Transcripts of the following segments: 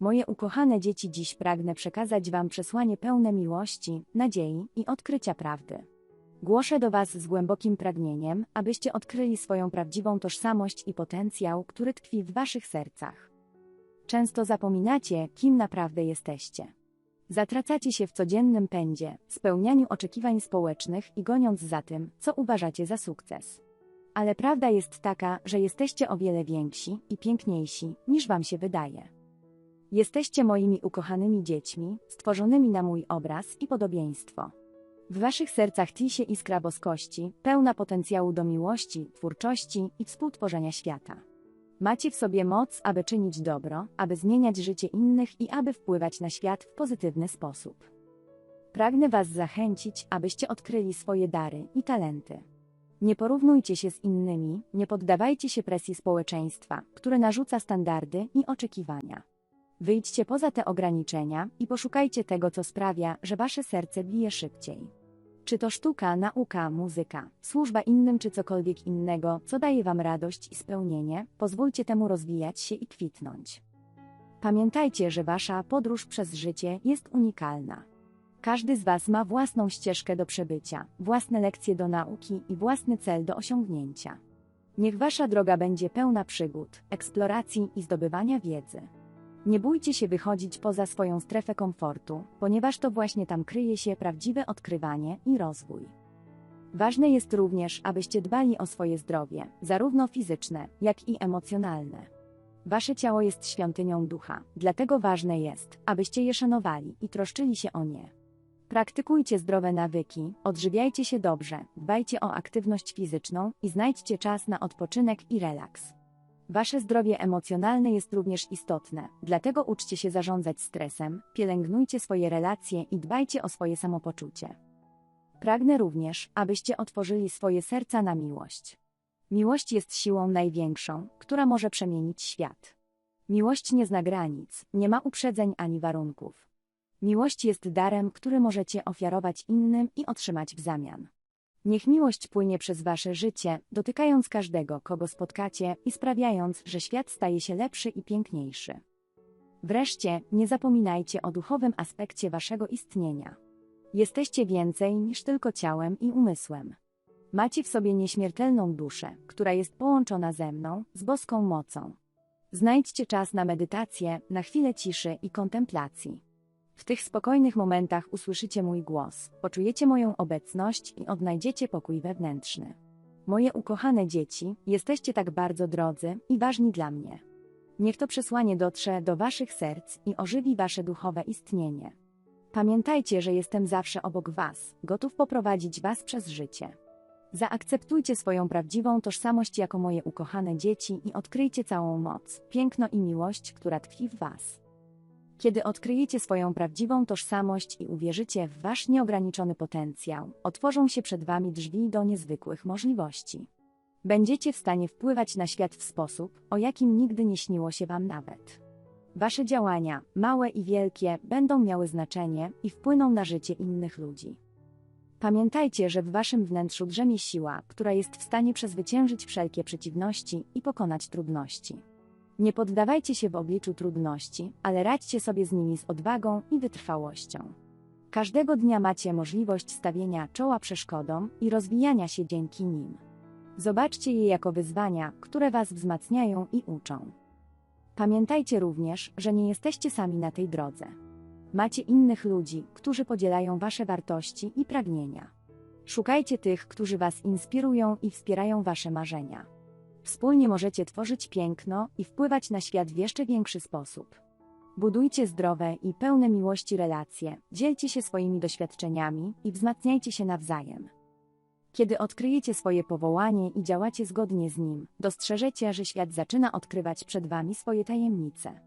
Moje ukochane dzieci, dziś pragnę przekazać Wam przesłanie pełne miłości, nadziei i odkrycia prawdy. Głoszę do Was z głębokim pragnieniem, abyście odkryli swoją prawdziwą tożsamość i potencjał, który tkwi w Waszych sercach. Często zapominacie, kim naprawdę jesteście. Zatracacie się w codziennym pędzie, spełnianiu oczekiwań społecznych i goniąc za tym, co uważacie za sukces. Ale prawda jest taka, że jesteście o wiele więksi i piękniejsi, niż Wam się wydaje. Jesteście moimi ukochanymi dziećmi, stworzonymi na mój obraz i podobieństwo. W waszych sercach tli się iskra boskości, pełna potencjału do miłości, twórczości i współtworzenia świata. Macie w sobie moc, aby czynić dobro, aby zmieniać życie innych i aby wpływać na świat w pozytywny sposób. Pragnę Was zachęcić, abyście odkryli swoje dary i talenty. Nie porównujcie się z innymi, nie poddawajcie się presji społeczeństwa, które narzuca standardy i oczekiwania. Wyjdźcie poza te ograniczenia i poszukajcie tego, co sprawia, że wasze serce bije szybciej. Czy to sztuka, nauka, muzyka, służba innym czy cokolwiek innego, co daje wam radość i spełnienie, pozwólcie temu rozwijać się i kwitnąć. Pamiętajcie, że wasza podróż przez życie jest unikalna. Każdy z was ma własną ścieżkę do przebycia, własne lekcje do nauki i własny cel do osiągnięcia. Niech wasza droga będzie pełna przygód, eksploracji i zdobywania wiedzy. Nie bójcie się wychodzić poza swoją strefę komfortu, ponieważ to właśnie tam kryje się prawdziwe odkrywanie i rozwój. Ważne jest również, abyście dbali o swoje zdrowie, zarówno fizyczne, jak i emocjonalne. Wasze ciało jest świątynią ducha, dlatego ważne jest, abyście je szanowali i troszczyli się o nie. Praktykujcie zdrowe nawyki, odżywiajcie się dobrze, dbajcie o aktywność fizyczną i znajdźcie czas na odpoczynek i relaks. Wasze zdrowie emocjonalne jest również istotne, dlatego uczcie się zarządzać stresem, pielęgnujcie swoje relacje i dbajcie o swoje samopoczucie. Pragnę również, abyście otworzyli swoje serca na miłość. Miłość jest siłą największą, która może przemienić świat. Miłość nie zna granic, nie ma uprzedzeń ani warunków. Miłość jest darem, który możecie ofiarować innym i otrzymać w zamian. Niech miłość płynie przez wasze życie, dotykając każdego, kogo spotkacie i sprawiając, że świat staje się lepszy i piękniejszy. Wreszcie, nie zapominajcie o duchowym aspekcie waszego istnienia. Jesteście więcej niż tylko ciałem i umysłem. Macie w sobie nieśmiertelną duszę, która jest połączona ze mną, z boską mocą. Znajdźcie czas na medytację, na chwilę ciszy i kontemplacji. W tych spokojnych momentach usłyszycie mój głos, poczujecie moją obecność i odnajdziecie pokój wewnętrzny. Moje ukochane dzieci, jesteście tak bardzo drodzy i ważni dla mnie. Niech to przesłanie dotrze do waszych serc i ożywi wasze duchowe istnienie. Pamiętajcie, że jestem zawsze obok was, gotów poprowadzić was przez życie. Zaakceptujcie swoją prawdziwą tożsamość jako moje ukochane dzieci i odkryjcie całą moc, piękno i miłość, która tkwi w was. Kiedy odkryjecie swoją prawdziwą tożsamość i uwierzycie w wasz nieograniczony potencjał, otworzą się przed wami drzwi do niezwykłych możliwości. Będziecie w stanie wpływać na świat w sposób, o jakim nigdy nie śniło się wam nawet. Wasze działania, małe i wielkie, będą miały znaczenie i wpłyną na życie innych ludzi. Pamiętajcie, że w waszym wnętrzu drzemie siła, która jest w stanie przezwyciężyć wszelkie przeciwności i pokonać trudności. Nie poddawajcie się w obliczu trudności, ale radźcie sobie z nimi z odwagą i wytrwałością. Każdego dnia macie możliwość stawienia czoła przeszkodom i rozwijania się dzięki nim. Zobaczcie je jako wyzwania, które Was wzmacniają i uczą. Pamiętajcie również, że nie jesteście sami na tej drodze. Macie innych ludzi, którzy podzielają Wasze wartości i pragnienia. Szukajcie tych, którzy Was inspirują i wspierają Wasze marzenia. Wspólnie możecie tworzyć piękno i wpływać na świat w jeszcze większy sposób. Budujcie zdrowe i pełne miłości relacje, dzielcie się swoimi doświadczeniami i wzmacniajcie się nawzajem. Kiedy odkryjecie swoje powołanie i działacie zgodnie z nim, dostrzeżecie, że świat zaczyna odkrywać przed wami swoje tajemnice.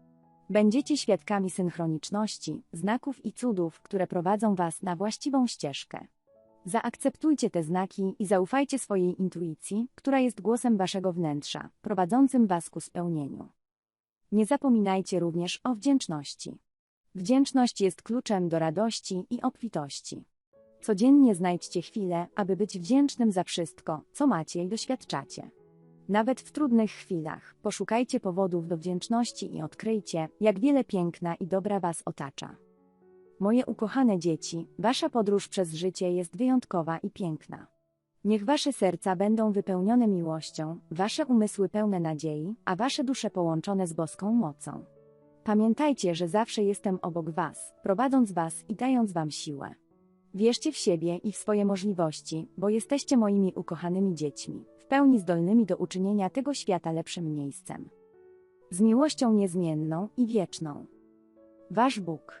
Będziecie świadkami synchroniczności, znaków i cudów, które prowadzą was na właściwą ścieżkę. Zaakceptujcie te znaki i zaufajcie swojej intuicji, która jest głosem waszego wnętrza, prowadzącym was ku spełnieniu. Nie zapominajcie również o wdzięczności. Wdzięczność jest kluczem do radości i obfitości. Codziennie znajdźcie chwilę, aby być wdzięcznym za wszystko, co macie i doświadczacie. Nawet w trudnych chwilach poszukajcie powodów do wdzięczności i odkryjcie, jak wiele piękna i dobra Was otacza. Moje ukochane dzieci, Wasza podróż przez życie jest wyjątkowa i piękna. Niech Wasze serca będą wypełnione miłością, Wasze umysły pełne nadziei, a Wasze dusze połączone z boską mocą. Pamiętajcie, że zawsze jestem obok Was, prowadząc Was i dając Wam siłę. Wierzcie w siebie i w swoje możliwości, bo jesteście moimi ukochanymi dziećmi, w pełni zdolnymi do uczynienia tego świata lepszym miejscem. Z miłością niezmienną i wieczną. Wasz Bóg.